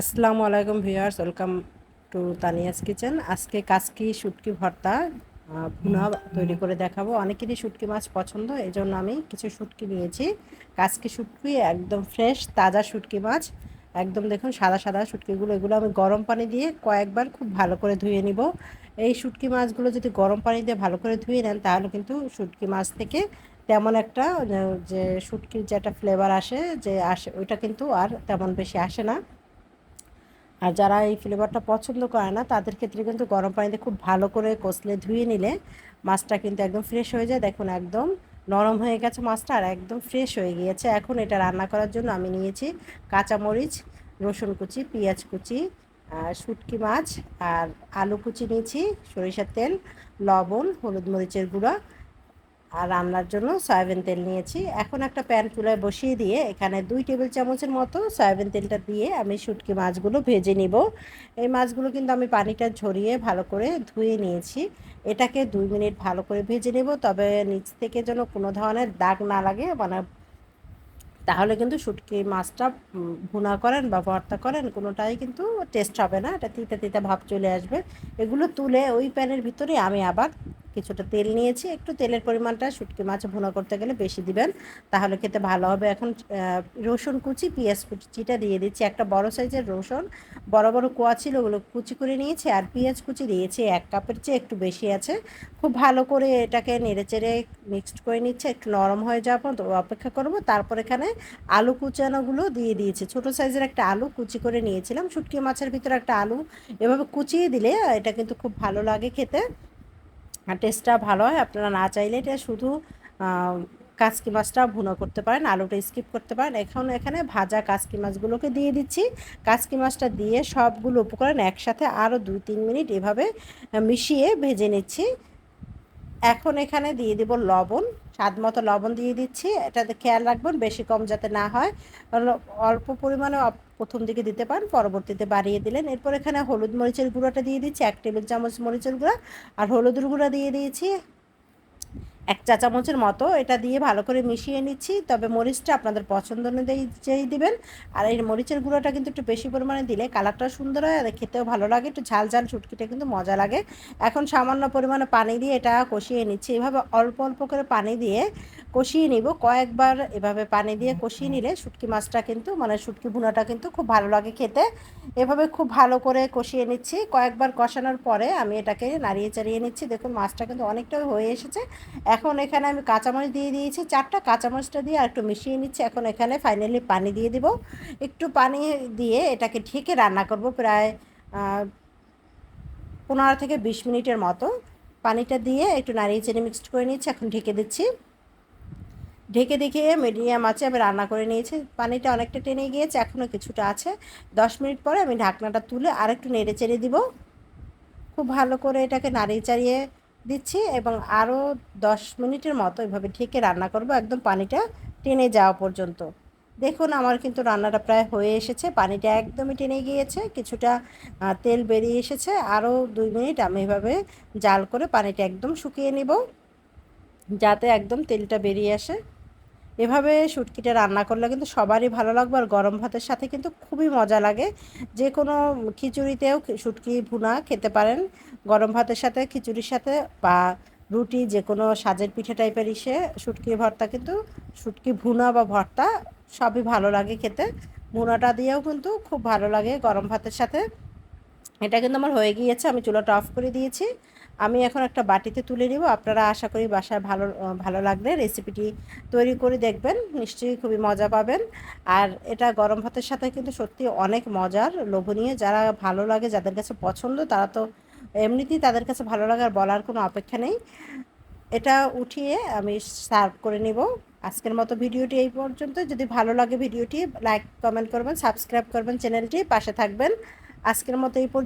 আসসালামু আলাইকুম viewers, welcome to Tania's kitchen. আজকে কাসকি শুটকি ভর্তা ভুনা তৈরি করে দেখাবো। অনেকেরই শুটকি মাছ পছন্দ এই জন্য আমি কিছু শুটকি নিয়েছি। কাসকি শুটকি একদম ফ্রেশ, তাজা শুটকি মাছ। একদম দেখুন সাদা সাদা শুটকিগুলো, এগুলো আমি গরম পানি দিয়ে কয়েকবার খুব ভালো করে ধুয়ে নিব। এই শুটকি মাছগুলো যদি গরম পানি দিয়ে ভালো করে ধুয়ে নেন, তাহলে কিন্তু শুটকি মাছ থেকে তেমন একটা যে শুটকির যে একটা ফ্লেভার আসে, যে আসে, ওইটা কিন্তু আর তেমন বেশি আসে না। আর যারা এই ফ্লেভারটা পছন্দ করে না, তাদের ক্ষেত্রে কিন্তু গরম পানিতে খুব ভালো করে কষলে, ধুয়ে নিলে মাছটা কিন্তু একদম ফ্রেশ হয়ে যায়। দেখুন, একদম নরম হয়ে গেছে মাছটা আর একদম ফ্রেশ হয়ে গিয়েছে। এখন এটা রান্না করার জন্য আমি নিয়েছি কাঁচামরিচ, রসুন কুচি, পেঁয়াজ কুচি, আর শুটকি মাছ, আর আলু কুচি নিয়েছি, সরিষার তেল, লবণ, হলুদ মরিচের গুঁড়া আর রান্নার জন্য সয়াবিন তেল নিয়েছি। এখন একটা প্যান চুলায় বসিয়ে দিয়ে এখানে দুই টেবিল চামচের মতো সয়াবিন তেলটা দিয়ে আমি শুটকি মাছগুলো ভেজে নিব। এই মাছগুলো কিন্তু আমি পানিটা ঝরিয়ে ভালো করে ধুয়ে নিয়েছি। এটাকে দুই মিনিট ভালো করে ভেজে নেব, তবে নিচ থেকে যেন কোনো ধরনের দাগ না লাগে মানে তাহলে কিন্তু শুটকি মাছটা ভুনা করেন বা ভর্তা করেন, কোনোটাই কিন্তু টেস্ট হবে না। এটা তিতা তিতা ভাব চলে আসবে। এগুলো তুলে ওই প্যানের ভিতরে আমি আবার কিছুটা তেল নিয়েছি, একটু তেলের পরিমাণটা শুটকি মাছ ভুনা করতে গেলে বেশি দিবেন, তাহলে খেতে ভালো হবে। এখন রসুন কুচি, পেঁয়াজ কুচিটা দিয়ে দিচ্ছি, একটা বড় সাইজের রসুন, বড় বড় কোয়া ছিল ওগুলো কুচি করে নিয়েছি, আর পেঁয়াজ কুচি দিয়েছি, এক কাপের চেয়ে একটু বেশি আছে। খুব ভালো করে এটাকে নেড়ে চেড়ে মিক্সড করে নিচ্ছে, একটু নরম হয়ে যাওয়ার পর অপেক্ষা করব। তারপর এখানে আলু কুচানোগুলো দিয়ে দিয়েছি। ছোট সাইজের একটা আলু কুচি করে নিয়েছিলাম, শুটকি মাছের ভিতরে একটা আলু এভাবে কুচিয়ে দিলে এটা কিন্তু খুব ভালো লাগে খেতে। টেস্টটা ভালো হয়। আপনারা না চাইলে এটা শুধু কাসকি মাছটা ভুনো করতে পারেন, আলুটা স্কিপ করতে পারেন। এখন এখানে ভাজা কাসকি মাছগুলোকে দিয়ে দিচ্ছি। কাসকি মাছটা দিয়ে সবগুলো উপকরণ একসাথে আরও দুই তিন মিনিট এভাবে মিশিয়ে ভেজে নিচ্ছি। এখন এখানে দিয়ে দিব লবণ। স্বাদ মতো লবণ দিয়ে দিচ্ছি। এটাতে খেয়াল রাখবেন, বেশি কম যাতে না হয়। অল্প পরিমাণে প্রথম দিকে দিতে পারেন পরবর্তীতে বাড়িয়ে দিলেন। এরপর এখানে হলুদ মরিচের গুঁড়াটা দিয়ে দিচ্ছি, এক টেবিল চামচ মরিচের গুঁড়া, আর হলুদের গুঁড়া দিয়ে দিয়েছি এক চা চামচের মতো এটা দিয়ে ভালো করে মিশিয়ে নিচ্ছি, তবে মরিচটা আপনাদের পছন্দ অনুযায়ী যেই দিবেন। আর এই মরিচের গুঁড়োটা কিন্তু একটু বেশি পরিমাণে দিলে কালারটা সুন্দর হয় আর খেতেও ভালো লাগে, একটু ঝাল ঝাল শুটকিটা কিন্তু মজা লাগে। এখন সামান্য পরিমাণে পানি দিয়ে এটা কষিয়ে নিচ্ছি, এভাবে অল্প অল্প করে পানি দিয়ে কষিয়ে নিব। কয়েকবার এভাবে পানি দিয়ে কষিয়ে নিলে শুটকি মাছটা কিন্তু মানে শুটকি ভুনাটা কিন্তু খুব ভালো লাগে খেতে। এভাবে খুব ভালো করে কষিয়ে নিচ্ছি, কয়েকবার কষানোর পরে আমি এটাকে নাড়িয়ে চাড়িয়ে নিচ্ছি। দেখুন মাছটা কিন্তু অনেকটাই হয়ে এসেছে। এখন এখানে আমি কাঁচামরিচ দিয়ে দিয়েছি। চারটা কাঁচামরিচটা দিয়ে আর একটু মিশিয়ে নিচ্ছি। এখন এখানে ফাইনালি পানি দিয়ে দিব। একটু পানি দিয়ে এটাকে ঢেকে রান্না করব প্রায় পনেরো থেকে বিশ মিনিটের মতো। পানিটা দিয়ে একটু নাড়িয়ে চেড়ে মিক্সড করে নিচ্ছি এখন ঢেকে দিচ্ছি। ঢেকে দেখে মিডিয়াম আছে, আমি রান্না করে নিয়েছি। পানিটা অনেকটা টেনে গিয়েছে এখনও কিছুটা আছে। দশ মিনিট পরে আমি ঢাকনাটা তুলে আরেকটু নেড়ে চেড়ে দিব। খুব ভালো করে এটাকে নাড়িয়ে চাড়িয়ে দিচ্ছি এবং আরও দশ মিনিটের মতো এভাবে ঢেকে রান্না করব, একদম পানিটা টেনে যাওয়া পর্যন্ত। দেখুন, আমার কিন্তু রান্নাটা প্রায় হয়ে এসেছে, পানিটা একদমই টেনে গিয়েছে, কিছুটা তেল বেরিয়ে এসেছে। আরও দুই মিনিট আমি এভাবে জাল করে পানিটা একদম শুকিয়ে নেব, যাতে একদম তেলটা বেরিয়ে আসে। এভাবে শুটকিটা রান্না করলে কিন্তু সবারই ভালো লাগবে, আর গরম ভাতের সাথে কিন্তু খুবই মজা লাগে। যে কোনো খিচুড়িতেও শুটকি ভুনা খেতে পারেন গরম ভাতের সাথে, খিচুড়ির সাথে বা রুটি যে কোনো সাজের পিঠে টাইপের ইসে, শুটকি ভর্তা কিন্তু, শুটকি ভুনা বা ভর্তা সবই ভালো লাগে খেতে। ভুনাটা দিয়েও কিন্তু খুব ভালো লাগে গরম ভাতের সাথে। এটা কিন্তু আমার হয়ে গিয়েছে, আমি চুলাটা অফ করে দিয়েছি। আমি এখন একটা বাটিতে তুলে নিব, আপনারা আশা করি বাসায় ভালো ভালো লাগলে রেসিপিটি তৈরি করে দেখবেন, নিশ্চয়ই খুবই মজা পাবেন। আর এটা গরম ভাতের সাথে কিন্তু সত্যি অনেক মজার, লোভনীয়, যারা ভালো লাগে, যাদের কাছে পছন্দ, তারা তো এমনিতেই তাদের কাছে ভালো লাগার বলার কোনো অপেক্ষা নেই। এটা উঠিয়ে আমি সার্ভ করে নিব। আজকের মতো ভিডিওটি এই পর্যন্ত। যদি ভালো লাগে ভিডিওটি, লাইক, কমেন্ট করবেন, সাবস্ক্রাইব করবেন চ্যানেলটি, পাশে থাকবেন। আজকের মতো এই পর্যন্ত।